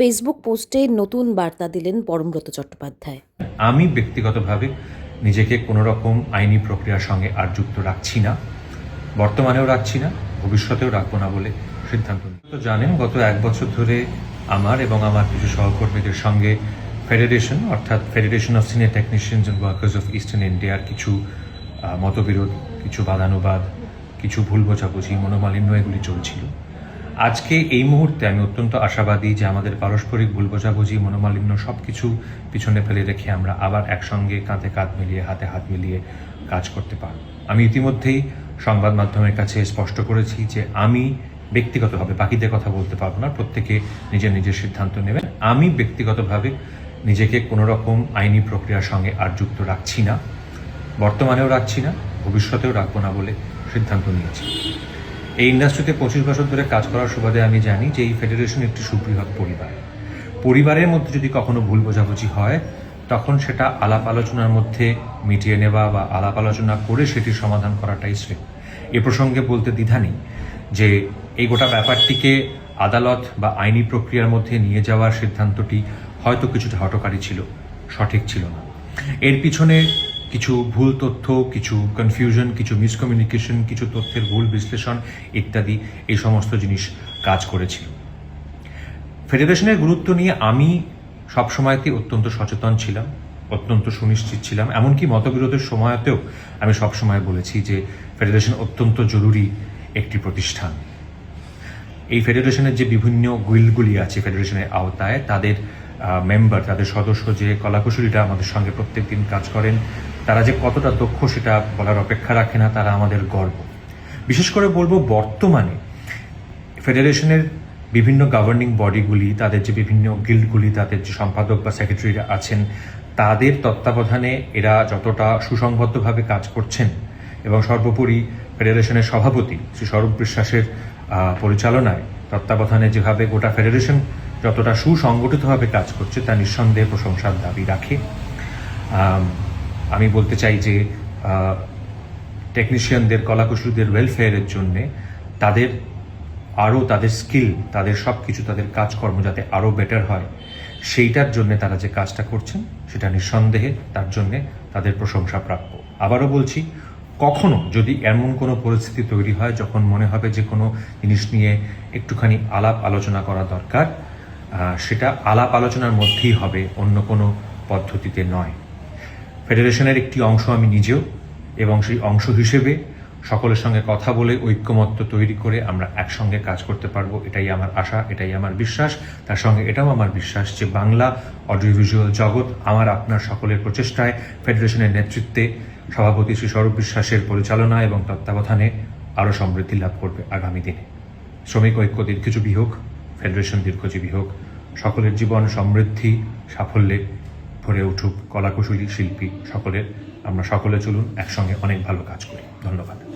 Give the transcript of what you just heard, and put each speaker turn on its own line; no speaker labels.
Facebook পোস্টে নতুন বার্তা দিলেন পরমব্রত চট্টোপাধ্যায়
আমি ব্যক্তিগতভাবে নিজেকে কোনো রকম আইনি প্রক্রিয়ার সঙ্গে আর যুক্ত রাখছি না, বর্তমানেও রাখছি না, ভবিষ্যতেও রাখব না বলে সিদ্ধান্ত। তো জানেন, গত এক বছর ধরে আমার এবং আমার কিছু সহকর্মীদের সঙ্গে ফেডারেশন, অর্থাৎ federation of senior technicians and workers of eastern ইন্ডিয়ার কিছু মতবিরোধ, কিছু বাদানুবাদ কিছু ভুল বোঝাবুঝি, মনোমালিন্য এগুলি চলছিল আজকে এই মুহূর্তে আমি অত্যন্ত আশাবাদী যে আমাদের পারস্পরিক ভুল বোঝাবুঝি, মনোমালিন্য সব কিছু পিছনে ফেলে রেখে আমরা আবার একসঙ্গে কাঁধে কাঁধ মিলিয়ে, হাতে হাত মিলিয়ে কাজ করতে পারব। আমি ইতিমধ্যেই সংবাদ মাধ্যমের কাছে স্পষ্ট করেছি যে আমি ব্যক্তিগতভাবে বাকিদের কথা বলতে পারব না, প্রত্যেকে নিজের নিজের সিদ্ধান্ত নেবেন। আমি ব্যক্তিগতভাবে নিজেকে কোনো রকম আইনি প্রক্রিয়ার সঙ্গে আর যুক্ত রাখছি না, বর্তমানেও রাখছি না, ভবিষ্যতেও রাখব না বলে সিদ্ধান্ত নিয়েছি। এই ইন্ডাস্ট্রিতে পঁচিশ বছর ধরে কাজ করার সুবাদে আমি জানি যে এই ফেডারেশন একটি সুবৃহৎ পরিবার। পরিবারের মধ্যে যদি কখনো ভুল বোঝাবুঝি হয়, তখন সেটা আলাপ আলোচনার মধ্যে মিটিয়ে নেওয়া বা আলাপ আলোচনা করে সেটির সমাধান করাটাই শ্রেয়। এ প্রসঙ্গে বলতে দ্বিধা নেই যে এই গোটা ব্যাপারটিকে আদালত বা আইনি প্রক্রিয়ার মধ্যে নিয়ে যাওয়ার সিদ্ধান্তটি হয়তো কিছুটা হটকারী ছিল, সঠিক ছিল না। এর পিছনে কিছু ভুল তথ্য, কিছু কনফিউশন কিছু মিসকমিউনিকেশন কিছু তথ্যের ভুল বিশ্লেষণ ইত্যাদি এই সমস্ত জিনিস কাজ করেছিল। ফেডারেশনের গুরুত্ব নিয়ে আমি সবসময়তে অত্যন্ত সচেতন ছিলাম, অত্যন্ত সুনিশ্চিত ছিলাম। এমনকি মতবিরোধের সময়তেও আমি সবসময় বলেছি যে ফেডারেশন অত্যন্ত জরুরি একটি প্রতিষ্ঠান। এই ফেডারেশনের যে বিভিন্ন গুইলগুলি আছে ফেডারেশনের আওতায়, তাদের মেম্বার তাদের সদস্য যে কলাকুশলীরা আমাদের সঙ্গে প্রত্যেক দিন কাজ করেন তারা যে কতটা দক্ষ সেটা বলার অপেক্ষা রাখে না, তারা আমাদের গর্ব। বিশেষ করে বলব বর্তমানে ফেডারেশনের বিভিন্ন গভর্নিং বডিগুলি তাদের যে বিভিন্ন গিল্ডগুলি তাদের যে সম্পাদক বা সেক্রেটারিরা আছেন, তাদের তত্ত্বাবধানে এরা যতটা সুসংবদ্ধভাবে কাজ করছেন এবং সর্বোপরি ফেডারেশনের সভাপতি শ্রী স্বরূপ বিশ্বাসের পরিচালনায় তত্ত্বাবধানে যেভাবে গোটা ফেডারেশন যতটা সুসংগঠিতভাবে কাজ করছে, তা নিঃসন্দেহে প্রশংসার দাবি রাখে। আম, বলতে চাই যে টেকনিশিয়ানদের কলাকুশলীদের ওয়েলফেয়ারের জন্যে তাদের আরও তাদের স্কিল তাদের সব কিছু তাদের কাজকর্ম যাতে আরও বেটার হয় সেইটার জন্য তারা যে কাজটা করছেন সেটা নিঃসন্দেহে তার জন্যে তাদের প্রশংসা প্রাপ্য আবারও বলছি কখনো যদি এমন কোনো পরিস্থিতি তৈরি হয় যখন মনে হবে যে কোনো জিনিস নিয়ে একটুখানি আলাপ আলোচনা করা দরকার সেটা আলাপ আলোচনার মধ্যেই হবে অন্য কোনো পদ্ধতিতে নয়। ফেডারেশনের একটি অংশ আমি নিজেও এবং সেই অংশ হিসেবে সকলের সঙ্গে কথা বলে ঐক্যমত্য তৈরি করে আমরা একসঙ্গে কাজ করতে পারব, এটাই আমার আশা, এটাই আমার বিশ্বাস। তার সঙ্গে এটাও আমার বিশ্বাস যে বাংলা অডিও ভিজুয়াল জগৎ আমার আপনার সকলের প্রচেষ্টায়, ফেডারেশনের নেতৃত্বে সভাপতি শ্রী স্বরূপ বিশ্বাসের পরিচালনা এবং তত্ত্বাবধানে আরও সমৃদ্ধি লাভ করবে আগামী দিনে। শ্রমিক ঐক্য দীর্ঘজীবী হোক, ফেডারেশন দীর্ঘজীবী হোক, সকলের জীবন সমৃদ্ধি, সাফল্যে ভরে উঠুক কলাকুশলী শিল্পী সকলের আমরা সকলে চলুন একসঙ্গে অনেক ভালো কাজ করি। ধন্যবাদ।